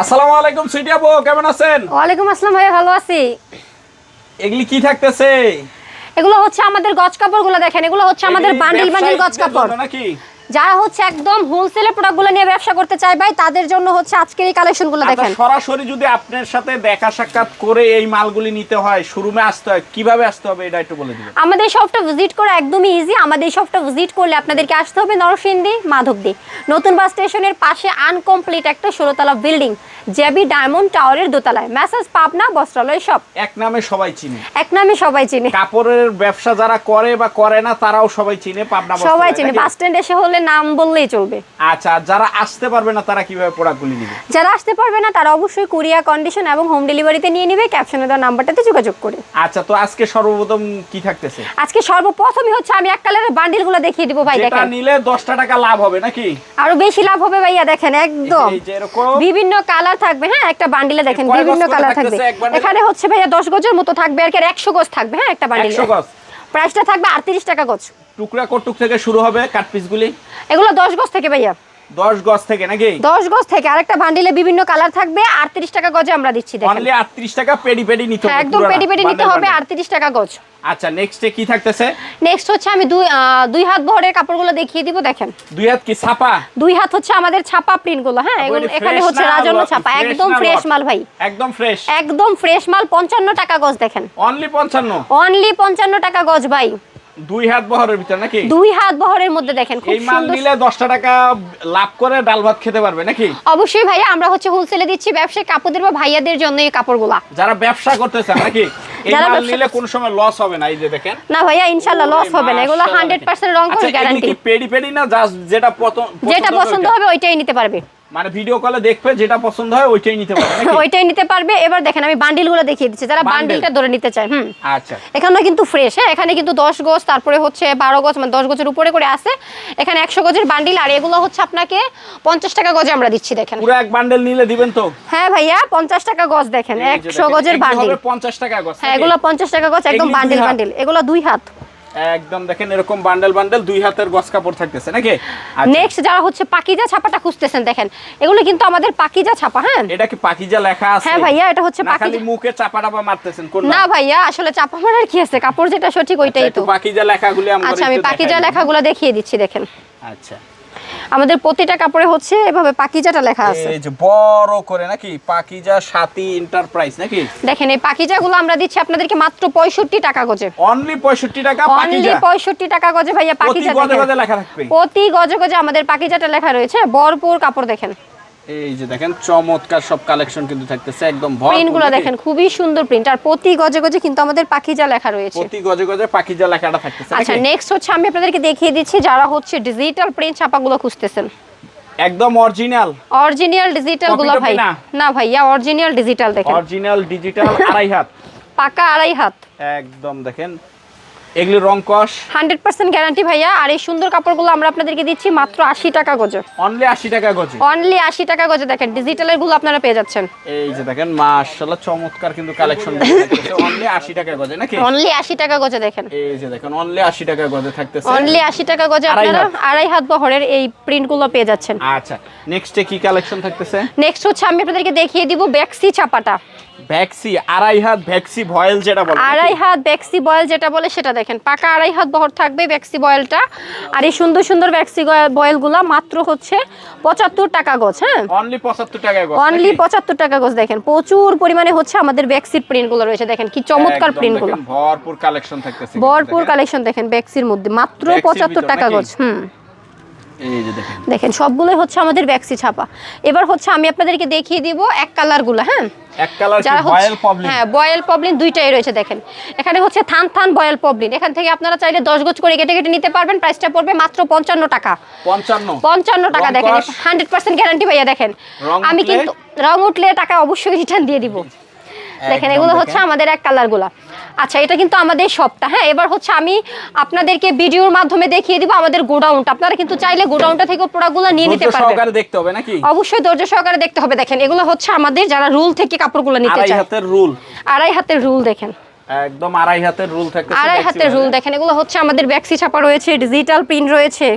আসসালামু আলাইকুম সুইটি আপু কেমন আছেন? ওয়ালাইকুম আসসালাম ভাই ভালো আছি। এগুলি কি থাকতেছে? এগুলো হচ্ছে আমাদের গজ কাপড়গুলো দেখেন এগুলো হচ্ছে আমাদের বান্ডিল বান্ডিল গজ কাপড়। নাকি? যারা হচ্ছে একদম হোলসেলের প্রোডাক্টগুলো নিয়ে ব্যবসা করতে চায় ভাই তাদের জন্য হচ্ছে আজকের এই কালেকশনগুলো দেখেন। সরাসরি যদি আপনার সাথে দেখা সাক্ষাৎ করে এই মালগুলি নিতে হয় শোরুমে আসতে হয় কীভাবে আসতে হবে এটা একটু বলে দিবেন। আমাদের শপটা ভিজিট করা একদমই ইজি আমাদের শপটা ভিজিট করলে আপনাদেরকে আসতে হবে নরসিংদী মাধবদী। নতুন বাস স্টেশনের পাশে আনকমপ্লিট একটা ষোলোতলা বিল্ডিং জেবি ডায়মন্ড টাওয়ারের দোতলায়। মেসেজ পাবনা বস্ত্রালয় শপ এক নামে সবাই চিনে। এক নামে সবাই চিনে। কাপড়ের ব্যবসা যারা করে বা করে না তারাও সবাই চিনে পাবনা সবাই চিনে। বাস স্ট্যান্ড এসে হলে নাম বললেই চলবে। আচ্ছা যারা আসতে পারবে না তারা কীভাবে প্রোডাক্টগুলি নিবে? যারা আসতে পারবে না তারা অবশ্যই কুরিয়া কন্ডিশন এবং হোম ডেলিভারিতে নিয়ে নেবে ক্যাপশনে দেওয়া নাম্বারটাতে যোগাযোগ করে। আচ্ছা তো আজকে সর্বপ্রথম কি থাকতেছে? আজকে সর্বপ্রথমই হচ্ছে আমি এক কালারের বান্ডিলগুলো দেখিয়ে দিব ভাই দেখেন। নিলে দশটা টাকা লাভ হবে নাকি? আরও বেশি লাভ হবে ভাইয়া দেখেন একদম এই যে এরকম। বিভিন্ন কালার থাকবে হ্যাঁ একটা বান্ডিলে দেখেন বিভিন্ন কালার থাকবে? এখানে হচ্ছে ভাইয়া দশ গজের মতো থাকবে আর কি একশো গজ থাকবে হ্যাঁ একটা বান্ডিলে একশো গজ। প্রাইসটা থাকবে আটত্রিশ টাকা গজ। টুকরা কটুক থেকে শুরু হবে কাট পিসগুলি? এগুলো দশ গজ থেকে ভাইয়া। দশ গজ থেকে নাকি? দশ গজ থেকে। আরেকটা বান্ডিলে বিভিন্ন কালার থাকবে আটত্রিশ টাকা গজে আমরা দিচ্ছি দেখেন। অনলি আটত্রিশ টাকা পেডি পেডি নিতে হ্যাঁ, হবে একদম পুরোটা, পেটি পেটি নিতে হবে bundle। আটত্রিশ টাকা গজ। আচ্ছা নেক্সটে কি থাকতেছে? নেক্সট হচ্ছে আমি দুই দুই হাত বহরের কাপড়গুলো দেখিয়ে দিব দেখেন। দুই হাত কি ছাপা? দুই হাত হচ্ছে আমাদের ছাপা প্রিন্টগুলো হ্যাঁ এগুলো এখানে হচ্ছে রাজন্য ছাপা? একদম ফ্রেশ মাল ভাই। একদম ফ্রেশ একদম ফ্রেশ মাল পঞ্চান্ন টাকা গজ দেখেন। অনলি পঞ্চান্ন? অনলি পঞ্চান্ন টাকা গজ ভাই। দুই হাত বহরের ভিতর নাকি? দুই হাত বহরের মধ্যে দেখেন খুব এই মাল সুন্দর নিলে দশটা টাকা লাভ করে ডাল ভাত খেতে পারবে নাকি? অবশ্যই ভাইয়া আমরা হচ্ছে হোলসেলে দিচ্ছি ব্যবসায়ী কাপড়দের বা ভাইয়াদের জন্য এই কাপড়গুলা। যারা ব্যবসা করতে চান নাকি? এই যারা নিলে কোনো সময় লস হবে না এই যে দেখেন। না ভাইয়া ইনশাল্লাহ লস হবে না এগুলো হান্ড্রেড পার্সেন্ট রং করে গ্যারান্টি পেডি পেডি না যেটা পত- যেটা পছন্দ হবে ওইটাই নিতে পারবে। মানে ভিডিও কলে দেখবে যেটা পছন্দ হয় ওইটাই নিতে পারবে? ওইটাই নিতে পারবে। এবার দেখেন আমি বান্ডিলগুলো দেখিয়ে দিচ্ছি। যারা বান্ডিলটা ধরে নিতে চায় হুম। আচ্ছা। এখানে কিন্তু ফ্রেশ হ্যাঁ? এখানে কিন্তু দশ গজ তারপরে হচ্ছে বারো গজ মানে দশ গজের উপরে করে আছে। এখানে একশো গজের বান্ডিল আর এগুলো হচ্ছে আপনাকে পঞ্চাশ টাকা গজে আমরা দিচ্ছি দেখেন। পুরো এক বান্ডেল নিলে দিবেন তো? হ্যাঁ ভাইয়া পঞ্চাশ টাকা গজ দেখেন। এই যে একশো দেখেন, গজের বান্ডিল হবে 50 টাকা গজ হ্যাঁ এগুলো পঞ্চাশ টাকা গজ একদম বান্ডিল বান্ডিল এগুলো দুই হাত। একদম দেখেন এরকম বান্ডেল বান্ডেল দুই হাতের গস কাপড় থাকতেছে নাকি? আচ্ছা, নেক্সট যারা হচ্ছে পাকিজা ছাপাটা খুঁজতেছেন দেখেন এগুলো কিন্তু আমাদের পাকিজা ছাপা হ্যাঁ? এটা কি পাকিজা লেখা আছে? হ্যাঁ ভাইয়া, এটা হচ্ছে পাকিজা খালি মুখে চাপা টাপা মারতেছেন কোন না ভাইয়া আসলে চাপা মারার কি আছে? কাপড় যেটা সঠিক ওইটাই তো। পাকিজা লেখাগুলো আমরা আচ্ছা আমি পাকিজা লেখাগুলো দেখিয়ে দিচ্ছি দেখেন। আচ্ছা। আমাদের প্রতিটা কাপড়ে হচ্ছে এভাবে পাকিজাটা লেখা আছে। এই যে বড় করে নাকি পাকিজা সাথী এন্টারপ্রাইজ নাকি? দেখেন এই পাকিজাগুলো আমরা দিচ্ছি আপনাদেরকে মাত্র পঁয়ষট্টি টাকা গজে। অনলি 65 টাকা অনলি পাকিজা? পঁয়ষট্টি টাকা গজে ভাইয়া পাকিজা প্রতি গজে গজে লেখা থাকবে। প্রতি গজে গজে আমাদের পাকিজাটা লেখা রয়েছে। ভরপুর কাপড় দেখেন। এই যে দেখেন চমৎকার সব কালেকশন কিন্তু থাকতেছে একদম ভরপুর। প্রিন্টগুলো নাকি? দেখেন খুবই সুন্দর প্রিন্ট আর প্রতি গজে গজে কিন্তু আমাদের পাকিজা লেখা রয়েছে। প্রতি গজে গজে পাকিজা লেখাটা থাকতেছে আচ্ছা নেক্সট হচ্ছে আমি আপনাদেরকে দেখিয়ে দিচ্ছি যারা হচ্ছে ডিজিটাল প্রিন্ট ছাপাগুলো খুঁজতেছেন। একদম অরিজিনাল অরিজিনাল ডিজিটালগুলো ভাই। না? না ভাইয়া অরিজিনাল ডিজিটাল দেখেন। অরিজিনাল ডিজিটাল আড়াই হাত। পাকা আড়াই হাত। একদম দেখেন এগুলি রং কস? গ্যারান্টি ভাইয়া। আর এই সুন্দর কাপড়গুলো আমরা আপনাদেরকে দিচ্ছি মাত্র আশি টাকা গজে। অনলি আশি টাকা গজে? অনলি আশি টাকা গজে দেখেন ডিজিটালেরগুলো আপনারা পেয়ে যাচ্ছেন। এই যে দেখেন মাশাআল্লাহ চমৎকার কিন্তু কালেকশন অনলি আশি টাকা গজে নাকি? অনলি আশি টাকা গজে দেখেন। এই যে দেখেন অনলি আশি টাকা গজে থাকতেছে। অনলি আশি টাকা গজে আপনারা আড়াই হাত বহরের এই প্রিন্টগুলো পেয়ে যাচ্ছেন। আচ্ছা নেক্সটে কি কালেকশন থাকতেছে? নেক্সট হচ্ছে আমি আপনাদেরকে দেখিয়ে দিব ব্যাক্সি ছাপাটা। ভ্যাক্সি আড়াই হাত ভ্যাক্সি ভয়েল যেটা বলে আড়াই হাত ব্যাক্সি বয়েল যেটা বলে সেটা দেখেন পাকা আড়াই হাত বহর থাকবে ভ্যাক্সি বয়েলটা। আর এই সুন্দর সুন্দর ব্যাক্সি বয়েলগুলো মাত্র হচ্ছে পঁচাত্তর টাকা গছ হ্যাঁ? অনলি পঁচাত্তর টাকা গজ অনলি পঁচাত্তর টাকা গছ দেখেন প্রচুর পরিমাণে হচ্ছে আমাদের ব্যাক্সির প্রিন্টগুলো রয়েছে দেখেন কি চমৎকার প্রিন্টগুলো প্রিন্টগুলো ভরপুর কালেকশন থাকতেছে ভরপুর দেখেন। কালেকশন দেখেন ব্যাক্সির মধ্যে মাত্র পঁচাত্তর টাকা গছ গজ হুম। দেখেন। সবগুলোই হচ্ছে আমাদের ব্যাক্সি ছাপা। এবার হচ্ছে আমি আপনাদেরকে দেখিয়ে দিব এক হ্যাঁ? এক কালার যারা হ্যাঁ বয়েল পবলিন দুইটাই রয়েছে দেখেন। এখানে হচ্ছে থান থান বয়েল পবলিন এখান থেকে আপনারা চাইলে দশ করে কেটে কেটে নিতে পারবেন প্রাইসটা পড়বে মাত্র পঞ্চান্ন টাকা। পঞ্চান্ন। পঞ্চান্ন টাকা দেখেন হান্ড্রেড পার্সেন্ট গ্যারান্টি ভাইয়া দেখেন। আমি কিন্তু রং উঠলে টাকা অবশ্যই রিটার্ন দিয়ে দিব। দেখেন এগুলো হচ্ছে আমাদের এক কালারগুলা আচ্ছা এটা কিন্তু আমাদের শপটা হ্যাঁ? এবার হচ্ছে আমি আপনাদেরকে ভিডিওর মাধ্যমে দেখিয়ে দিব আমাদের গোডাউনটা। আপনারা কিন্তু চাইলে গোডাউনটা থেকে প্রোডাক্টগুলো নিয়ে নিতে পারবেন। সহকারে দেখতে হবে নাকি? অবশ্যই ধৈর্য সহকারে দেখতে হবে। দেখেন এগুলো হচ্ছে আমাদের যারা রুল থেকে কাপড়গুলো নিতে চায়। আড়াই হাতের রুল। আড়াই হাতের রুল দেখেন। একদম আড়াই হাতের রুল থাকতেছে আড়াই হাতের রুল দেখেন এগুলো হচ্ছে আমাদের ব্যাক্সি ছাপা রয়েছে ডিজিটাল প্রিন্ট রয়েছে।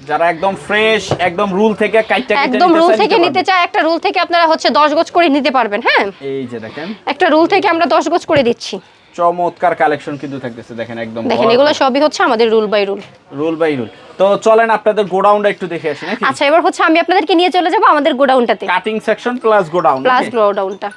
যারা একদম ফ্রেশ একদম রুল থেকে কাইটা একদম রুল থেকে নিতে চায় একটা রুল থেকে আপনারা হচ্ছে দশ গজ করে নিতে পারবেন হ্যাঁ? এই যে দেখেন। একটা রুল থেকে আমরা দশ গজ করে দিচ্ছি। চমৎকার কালেকশন কিন্তু থাকতেছে দেখেন একদম দেখেন এগুলো সবই হচ্ছে আমাদের rule by rule. Rule by rule. তো চলেন আপনাদের গোডাউনটা একটু দেখে আসি নাকি? আচ্ছা এবার হচ্ছে আমি আপনাদেরকে নিয়ে চলে যাব আমাদের গোডাউনটাতে। Cutting section plus godown plus গোডাউনটা